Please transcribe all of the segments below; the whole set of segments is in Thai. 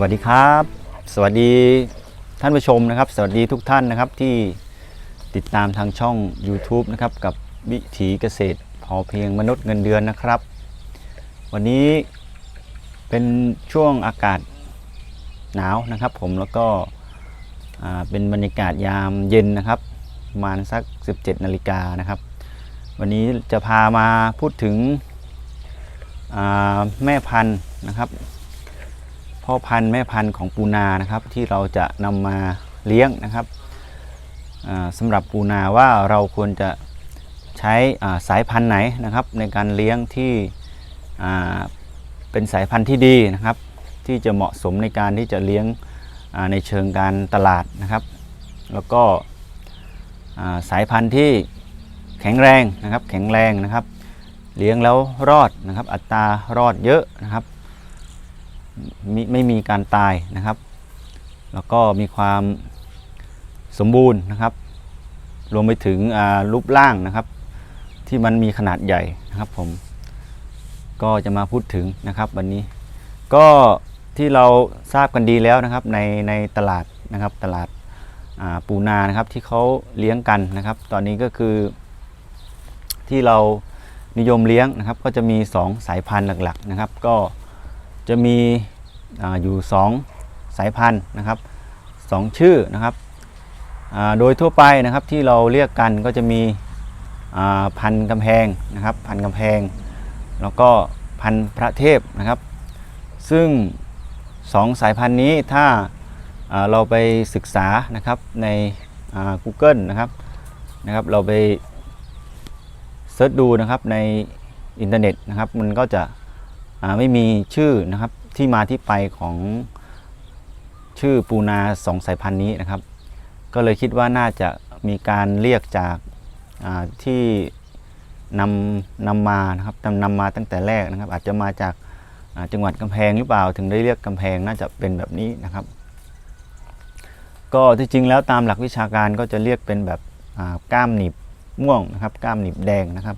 วัสดีครับ สวัสดีท่านผู้ชมนะครับ สวัสดีทุกท่านนะครับที่ติดตามทางช่อง YouTube นะครับกับวิถีเกษตรพอเพียงมนุษย์เงินเดือนนะครับ วันนี้เป็นช่วงอากาศหนาวนะครับ ผมแล้วก็เป็นบรรยากาศยามเย็นนะครับประมาณสัก 17นาฬิกานะครับ วันนี้จะพามาพูดถึงแม่พันธุ์นะครับ พ่อพันธุ์แม่พันธุ์ของปูนานะครับ ที่เราจะนำมาเลี้ยงนะครับอ่าสำหรับปูนาว่าเราควรจะใช้สายพันธุ์ไหนนะครับ ในการเลี้ยงที่เป็นสายพันธุ์ที่ดีนะครับ ที่จะเหมาะสมในการที่จะเลี้ยงในเชิงการตลาดนะครับ แล้วก็สายพันธุ์ที่แข็งแรงนะครับ แข็งแรงนะครับ เลี้ยงแล้วรอดนะครับ อัตรารอดเยอะนะครับ มิไม่มีการตายนะครับ แล้วก็มีความสมบูรณ์นะครับ รวมไปถึงรูปร่างนะครับ ที่มันมีขนาดใหญ่นะครับผมก็จะมาพูดถึงนะครับวันนี้ ก็ที่เราทราบกันดีแล้วนะครับในในตลาดนะครับตลาดาปูนานะครับที่เขาเลี้ยงกันนะครับ ตอนนี้ก็คือ ที่เรานิยมเลี้ยงนะครับ ก็จะมี 2 สายพันธุ์หลักๆนะครับ ก็ จะมีออยู่ 2 สายพันธุ์นะครับสองชื่อนะครับโดยทั่วไปนะครับที่เราเรียกกันก็จะมีพันธุ์กำแพงนะครับ พันธุ์กำแพง แล้วก็พันธุ์พระเทพนะครับ ซึ่ง 2 สายพันธุ์นี้ถ้าาเราไปศึกษานะครับใน Google นะครับนะครับ เราไปเซิร์ชดูนะครับในอินเทอร์เน็ตนะครับ มันก็จะ ไม่มีชื่อนะครับที่มาที่ไปของชื่อปูนาสองสายพันธุ์นี้นะครับ ก็เลยคิดว่าน่าจะมีการเรียกจากาที่นำนำมานะครับนำนำมาตั้งแต่แรกนะครับ อาจจะมาจากาจังหวัดกำแพงหรือเปล่าถึงได้เรียกกำแพงน่าจะเป็นแบบนี้นะครับ ก็ที่จริงแล้วตามหลักวิชาการก็จะเรียกเป็นแบบก้ามหนีบม่วงนะครับ ก้ามหนีบแดงนะครับ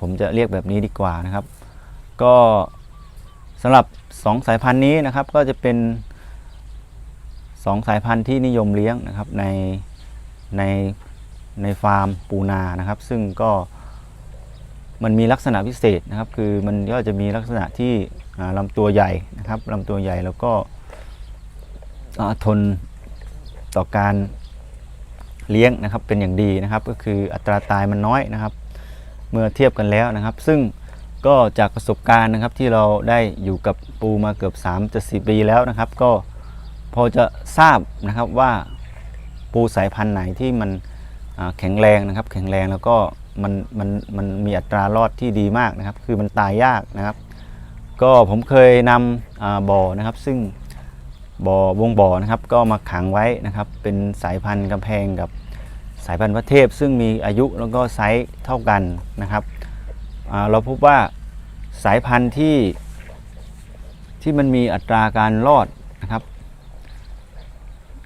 ผมจะเรียกแบบนี้ดีกว่านะครับ ก็สำหรับ 2 สายพันธุ์นี้นะครับก็จะเป็น 2 สายพันธุ์ที่นิยมเลี้ยงนะครับในในในฟาร์มปูนานะครับ ซึ่งก็มันมีลักษณะพิเศษนะครับ คือมันก็จะมีลักษณะที่ลำตัวใหญ่นะครับลำตัวใหญ่แล้วก็ทนต่อการเลี้ยงนะครับเป็นอย่างดีนะครับ ก็คืออัตราตายมันน้อยนะครับ เมื่อเทียบกันแล้วนะครับ ซึ่ง ก็จากประสบการณ์นะครับที่เราได้อยู่กับปูมาเกือบ3จะ4ปีแล้วนะครับ ก็พอจะทราบนะครับว่าปูสายพันธุ์ไหนที่มันแข็งแรงนะครับ แข็งแรงแล้วก็มันมันมันมีอัตรารอดที่ดีมากนะครับ คือมันตายยากนะครับ ก็ผมเคยนำบ่อนะครับ ซึ่งบ่อวงบ่อนะครับ ก็มาขังไว้นะครับ เป็นสายพันธุ์กำแพงกับสายพันธุ์พระเทพ ซึ่งมีอายุแล้วก็ไซส์เท่ากันนะครับ เราพบว่าสายพันธุ์ที่ที่มันมีอัตราการรอดนะครับ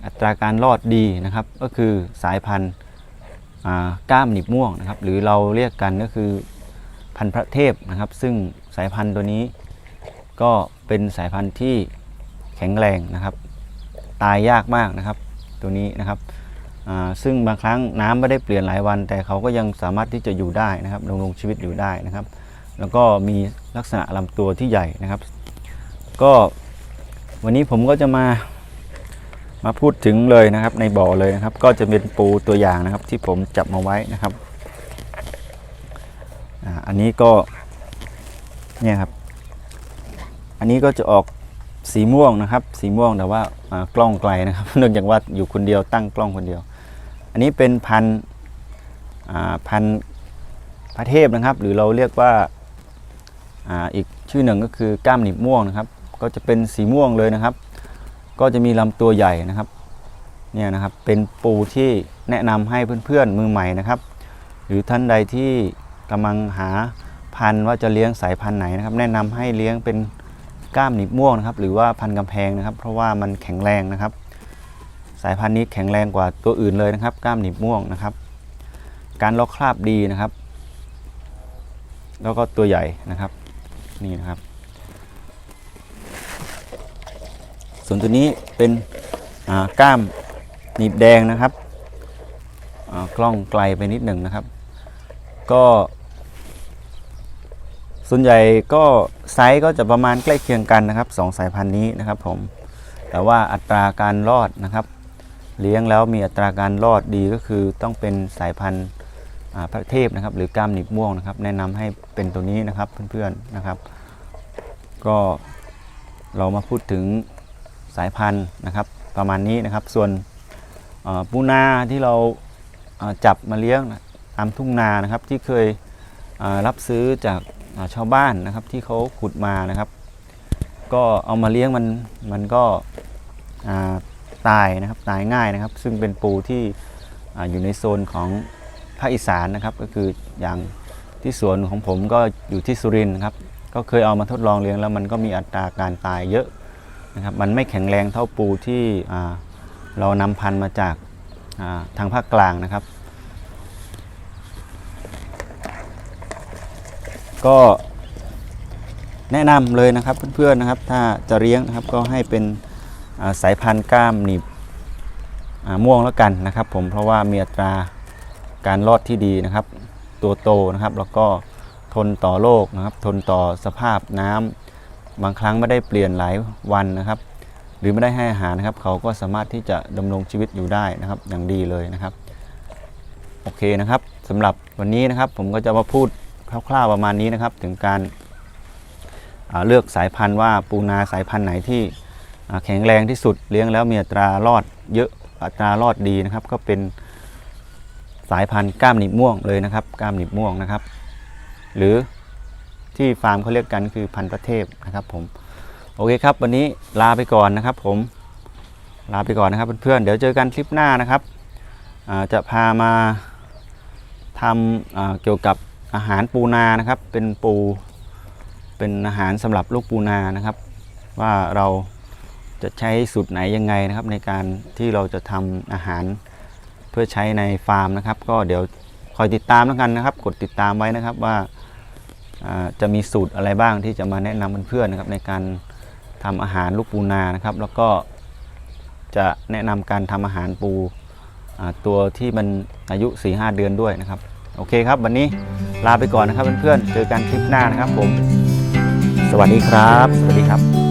อัตราการรอดดีนะครับ ก็คือสายพันธุ์ก้ามหนีบม่วงนะครับ หรือเราเรียกกันก็คือพันธุ์พระเทพนะครับ ซึ่งสายพันธุ์ตัวนี้ก็เป็นสายพันธุ์ที่แข็งแรงนะครับ ตายยากมากนะครับ ตัวนี้นะครับ ซึ่งบางครั้งน้ำไม่ได้เปลี่ยนหลายวัน แต่เขาก็ยังสามารถที่จะอยู่ได้นะครับดำรงชีวิตอยู่ได้นะครับ แล้วก็มีลักษณะลำตัวที่ใหญ่นะครับ ก็วันนี้ผมก็จะมามาพูดถึงเลยนะครับ ในบ่อเลยนะครับ ก็จะเป็นปูตัวอย่างนะครับที่ผมจับมาไว้นะครับอันนี้ก็เนี่ยครับ อันนี้ก็จะออกสีม่วงนะครับ สีม่วงแต่ว่ากล้องไกลนะครับ เนื่องจากว่าอยู่คนเดียวตั้งกล้องคนเดียว อันนี้เป็นพันพันพระเทพนะครับ หรือเราเรียกว่าอ่าอีกชื่อหนึ่งก็คือก้ามหนีบม่วงนะครับ ก็จะเป็นสีม่วงเลยนะครับ ก็จะมีลำตัวใหญ่นะครับเนี่ยนะครับเป็นปูที่แนะนำให้เพื่อนๆมือใหม่นะครับ หรือท่านใดที่กำลังหาพันธุ์ว่าจะเลี้ยงสายพันธุ์ไหนนะครับ แนะนำให้เลี้ยงเป็นก้ามหนีบม่วงนะครับ หรือว่าพันธุ์กำแพงนะครับ เพราะว่ามันแข็งแรงนะครับ สายพันธุ์นี้แข็งแรงกว่าตัวอื่นเลยนะครับ ก้ามหนีบม่วงนะครับ การล็อกคราบดีนะครับ แล้วก็ตัวใหญ่นะครับนี่นะครับ ส่วนตัวนี้เป็นอ่าก้ามหนีบแดงนะครับกล้องไกลไปนิดหนึ่งนะครับ ก็ส่วนใหญ่ก็ไซส์ก็จะประมาณใกล้เคียงกันนะครับสองสายพันธุ์นี้นะครับผมแต่ว่าอัตราการรอดนะครับ เลี้ยงแล้วมีอัตราการรอดดีก็คือต้องเป็นสายพันธุ์พระเทพนะครับ หรือก้ามหนิบม่วงนะครับ แนะนำให้เป็นตัวนี้นะครับเพื่อนๆนะครับ ก็เรามาพูดถึงสายพันธุ์นะครับ ประมาณนี้นะครับ ส่วนปูนาที่เราจับมาเลี้ยงตามทุ่งนานะครับที่เคยรับซื้อจากชาวบ้านนะครับที่เขาขุดมานะครับ ก็เอามาเลี้ยงมันมันก็ ตายนะครับตายง่ายนะครับ ซึ่งเป็นปูที่ออยู่ในโซนของภาคอีสานนะครับ ก็คืออย่างที่สวนของผมก็อยู่ที่สุรินทร์ครับก็เคยเอามาทดลองเลี้ยงแล้วมันก็มีอัตราการตายเยอะนะครับมันไม่แข็งแรงเท่าปูที่เรานำพันธุ์มาจากาทางภาคกลางนะครับ ก็แนะนำเลยนะครับเพื่อนๆนะครับ ถ้าจะเลี้ยงนะครับก็ให้เป็น สายพันธุ์กล้ามหนีบม่วงแล้วกันนะครับ ผมเพราะว่ามีอัตราการรอดที่ดีนะครับ ตัวโตนะครับ แล้วก็ทนต่อโรคนะครับ ทนต่อสภาพน้ำบางครั้งไม่ได้เปลี่ยนหลายวันนะครับ หรือไม่ได้ให้อาหารนะครับ เขาก็สามารถที่จะดำรงชีวิตอยู่ได้นะครับ อย่างดีเลยนะครับ โอเคนะครับสำหรับวันนี้นะครับ ผมก็จะมาพูดคร่าวๆประมาณนี้นะครับ ถึงการเลือกสายพันธุ์ว่าปูนาสายพันธุ์ไหนที่ แข็งแรงที่สุดเลี้ยงแล้วมีอัตรารอดเยอะอัตรารอดดีนะครับ ก็เป็นสายพันธุ์ก้ามหนีบม่วงเลยนะครับ ก้ามหนีบม่วงนะครับ หรือที่ฟาร์มเขาเรียกกันคือพันธุ์ประเทศนะครับ ผมโอเคครับ วันนี้ลาไปก่อนนะครับ ผมลาไปก่อนนะครับเพื่อนๆเดี๋ยวเจอกันคลิปหน้านะครับจะพามาทำเกี่ยวกับอาหารปูนานะครับ เป็นปูเป็นอาหารสำหรับลูกปูนานะครับ ว่าเรา จะใช้สูตรไหนยังไงนะครับ ในการที่เราจะทำอาหารเพื่อใช้ในฟาร์มนะครับ ก็เดี๋ยวคอยติดตามแล้วกันนะครับ กดติดตามไว้นะครับว่าจะมีสูตรอะไรบ้างที่จะมาแนะนำเพื่อนๆนะครับ ในการทำอาหารลูกปูนานะครับ แล้วก็จะแนะนำการทำอาหารปูตัวที่มันอายุ 4-5 เดือนด้วยนะครับ โอเคครับ วันนี้ลาไปก่อนนะครับเพื่อนๆเจอกันคลิปหน้านะครับผม สวัสดีครับ สวัสดีครับ